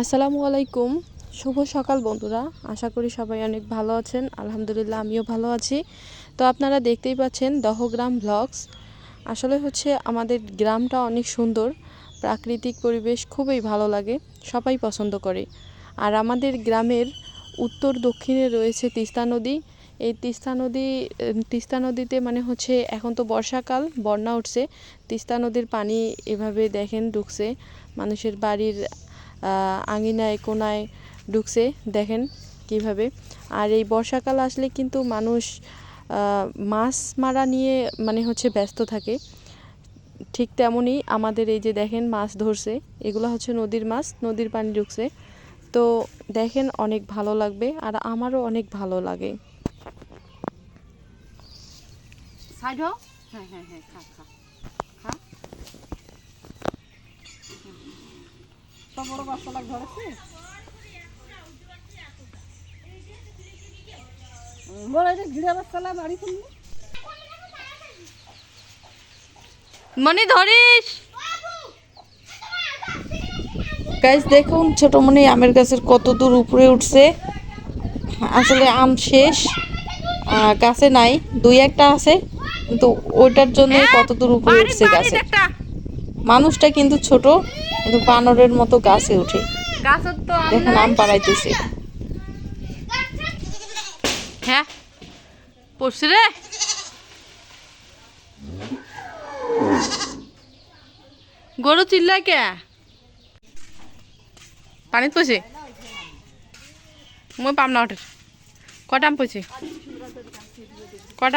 আসসালামু আলাইকুম। শুভ সকাল বন্ধুরা। আশা করি সবাই অনেক ভালো আছেন। আলহামদুলিল্লাহ, আমিও ভালো আছি। তো আপনারা দেখতেই পাচ্ছেন দহগ্রাম ভ্লগস আসলে হচ্ছে আমাদের গ্রামটা অনেক সুন্দর। প্রাকৃতিক পরিবেশ খুবই ভালো লাগে। সবাই পছন্দ করে। আর আমাদের গ্রামের উত্তর দক্ষিণে রয়েছে তিস্তা নদী। এই তিস্তা নদী তিস্তা নদীতে মানে হচ্ছে এখন তো বর্ষাকাল, বন্যা উঠছে। তিস্তা নদীর পানি এভাবে দেখেন ঢুকছে। মানুষের বাড়ির আঙিনায়, কোনায় ঢুকছে, দেখেন কীভাবে। আর এই বর্ষাকাল আসলে কিন্তু মানুষ মাছ মারা নিয়ে মানে হচ্ছে ব্যস্ত থাকে। ঠিক তেমনই আমাদের এই যে দেখেন মাছ ধরছে, এগুলো হচ্ছে নদীর মাছ, নদীর পানি ঢুকছে। তো দেখেন অনেক ভালো লাগবে আর আমারও অনেক ভালো লাগে। হ্যাঁ হ্যাঁ হ্যাঁ খা খা। বড় বাচ্চা লাগ ধরেছে? বড় এটা ঘিরে বাচ্চা লাগ বাড়ি শুনলি মনি ধরিস? গাইজ দেখুন ছোট মনি আমের গাছের কত দূর উপরে উঠছে। আসলে আম শেষ আহ, গাছে নাই দুই একটা আছে কিন্তু ওইটার জন্য কত দূর উপরে উঠছে গাছে। মানুষটা কিন্তু ছোট কিন্তু বানরের মতো গাছে তো দেখেন আম পাড়াইতেছে হ্যাঁ পড়ছি রে। গরু চিল্লায় কে? পানিত পড়ছে? মই পাম না ওটার কটা আম পড়ছে? কটা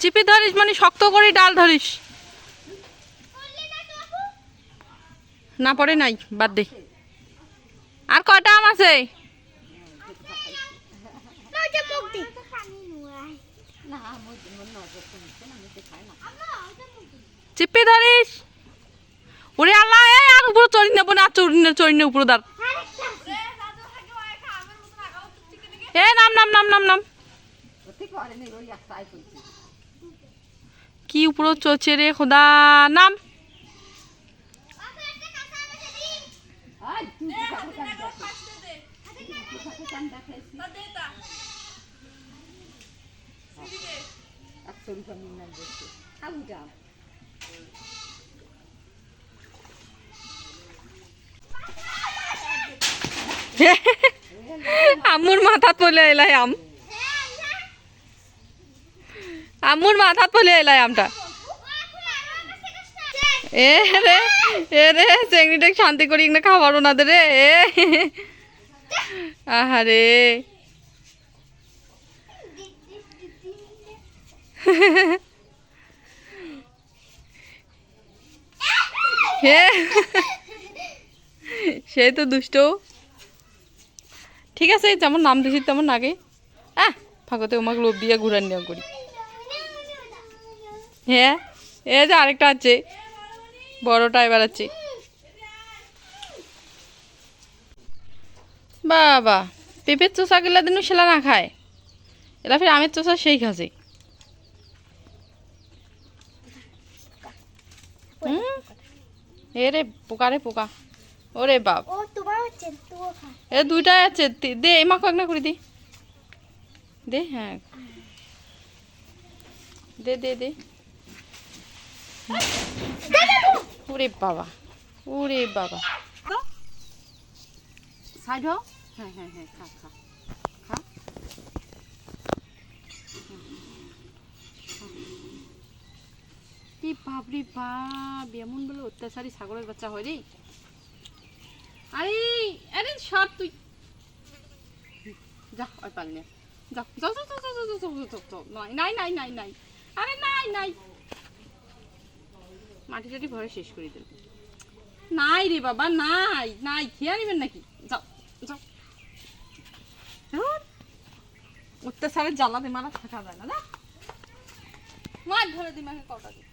চিপি ধরিস মানে শক্ত করে ডাল ধরিস। না পড়ে নাই, বাদ দে। আর কয়টা আম আছে? চিপি ধরিস? ওরে আল্লাহ আর উপরে চড়ি নেব না চড়ি চড়ি নে উপরে দাঁড়। এ, নাম নাম নাম নাম নাম। ঠিক কি উপর চলছে রে খোদা? নাম। হ্যাঁ। আমার মাথা তোলে এলাই আম। আমুর মাথাত পলে এলাই আমটা। এ রে এ রে, চেংড়িটা শান্তি করি না, খাবারও না দে রে, এ। আহারে। হে। সেই তো দুষ্ট। ঠিক আছে, যেমন নাম দিছি তেমন আগে। আহ ফাঁকতে আমাকে লোভ দিয়ে ঘুরান নেওয়া করি। হ্যাঁ এ যে আরেকটা আছে। বড়টা এবার আছে। বাবা পেঁপের চোষা গেলা দিনও সেলা না খায়। এলা ফির আমের চোষা সেই খাসে হুম? এ রে পোকা রে পোকা। ওরে বাপ। এ দুইটাই আছে। দে এই মাখো একটা করে দি। দে হ্যাঁ। দে দে দে। ওরে বাবা ওরে বাবা সাইড হ হ্যাঁ হ্যাঁ হ্যাঁ খা খা খা এই বাপরে বাপ এমন বলে অত্যাচারী ছাগলের বাচ্চা হয় রে আরে আরে সব তুই যা পালি না যা যাও যাও যাও যাও যাও যাও যাও নাই নাই নাই নাই নাই আরে নাই নাই মাটি টাটি ভরে শেষ করে দিল নাই রে বাবা, নাই নাই, খেয়ে নেবেন নাকি? যাও যাও। অত্যাচারের জ্বালাতে মারা থাকা যায় না মাছ ধরে দিমাকে কটা দিই